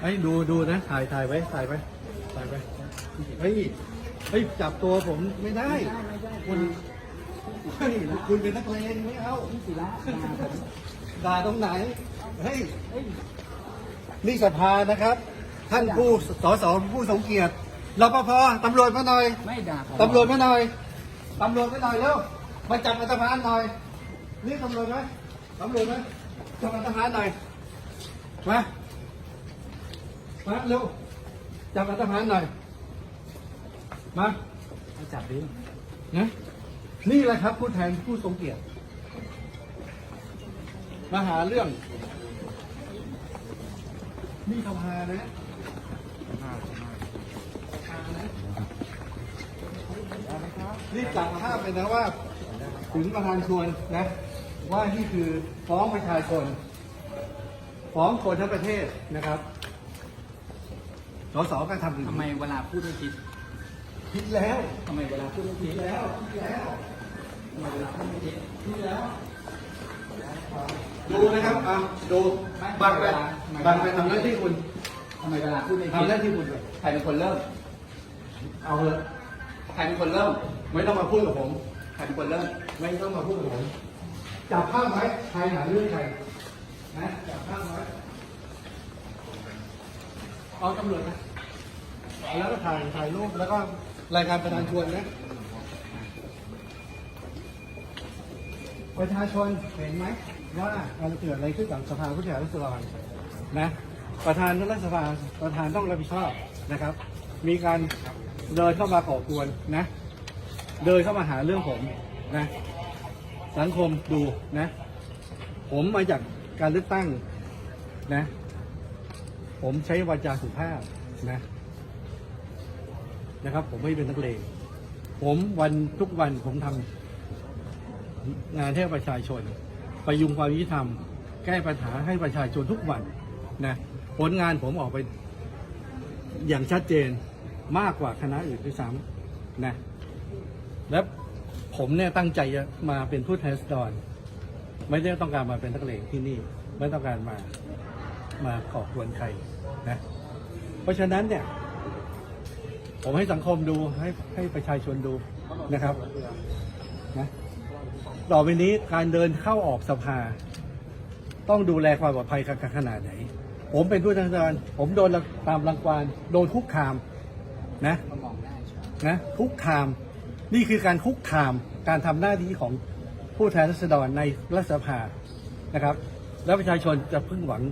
ไอ้ยดูดูนะถ่ายถ่ายไว้ถ่ายไว้ถ่ายไว้เฮ้ยเฮ้ยจับตัวผมไม่ได้คุณเฮ้ยคุณเป็นนักเลงไม่เอาพี่ศิระมาผมด่าตรงไหนเฮ้ยนี่สภานะครับ ท่านผู้สสผู้ทรงเกียรติรปภตำรวจมาหน่อยไม่ด่าผมตำรวจมาหน่อยตำรวจมาหน่อยเร็วมาจับอัตภานหน่อยนี่ตำรวจไหมตำรวจไหมจับอัตภานหน่อยมา มาเร็ว จับอัตภานหน่อยมามาจับดินะนี่แหละครับ ผู้แทนผู้ทรงเกียรติมาหาเรื่อง นี่สภานะสภานะรีบจับภาพไปนะว่า ถึงประธานชวนนะ ว่านี่คือฟ้องประชาชน ฟ้องคนทั้งประเทศนะครับ สสก็ทำอย่างทำไมนี้เวลาพูดไม่คิดคิดแล้วทำไมเวลาพูดไม่คิคิดดแล้วคิดแล้วทำไมเวลาพูดไม่คิดคิดแล้ว ดูนะครับอะดูบังไปบังไปทำหน้าที่คุณทำไมเวลาพูดไม่คิดทำหน้าที่คุณไปใครเป็นคนเริ่มเอาเถอะใครเป็นคนเริ่ม ไม่ต้องมาพูดกับผมใครเป็นคนเริ่มไม่ต้องมาพูดกับผมจับภาพไว้ใครหาเรื่องใครนะจับภาพไว้ เอาตำรวจนะแล้วก็ถ่ายถ่ายรูปแล้วก็รายการประธานชวนนะประชาชนเห็นไหมว่าอะไรเกิดอะไรขึ้นกับสภาผู้แทนราษฎรนะประธานรัฐสภาประธานต้องรับผิดชอบนะครับ มีการเดินเข้ามาก่อกวนนะ เดินเข้ามาหาเรื่องผมนะสังคมดูนะ ผมมาจากการเลือกตั้งนะ ผมใช้วาจาสุภาพนะ นะครับ ผมไม่เป็นนักเลงผมวันทุกวันผมทำงานให้ประชาชนประยุงความยุติธรรม แก้ปัญหาให้ประชาชนทุกวันนะผลงานผมออกไปอย่างชัดเจนมากกว่าคณะอื่นด้วยซ้ำนะและผมเนี่ยตั้งใจมาเป็นผู้แทนราษฎรไม่ได้ต้องการมาเป็นนักเลงที่นี่ ไม่ต้องการมา มาขอบควนใครนะ เพราะฉะนั้นเนี่ย ผมให้สังคมดูให้ให้ประชาชนดูนะครับนะต่อไปนี้การเดินเข้าออกสภา ต้องดูแลความปลอดภัยกันขนาดไหน ผมเป็นผู้แทนรารผมโดนตามรังควานโดนคุกคามนะนะคุกคาม นี่คือการคุกคามการทำหน้าที่ของผู้แทนราษฎรในรัฐสภานะครับ แล้วประชาชนจะพึ่งหวัง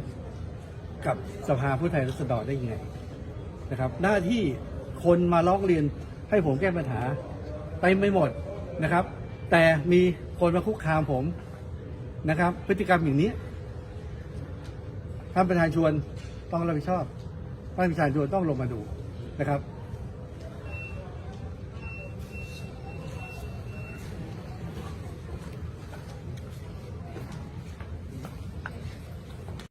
กับสภาผู้แทนราษฎรได้ยังไงนะครับ หน้าที่คนมาร้องเรียนให้ผมแก้ปัญหาไปไม่หมดนะครับ แต่มีคนมาคุกคามผมนะครับ พฤติกรรมอย่างนี้ท่านประธานชวนต้องรับผิดชอบท่านประธานชวนต้องลงมาดูนะครับ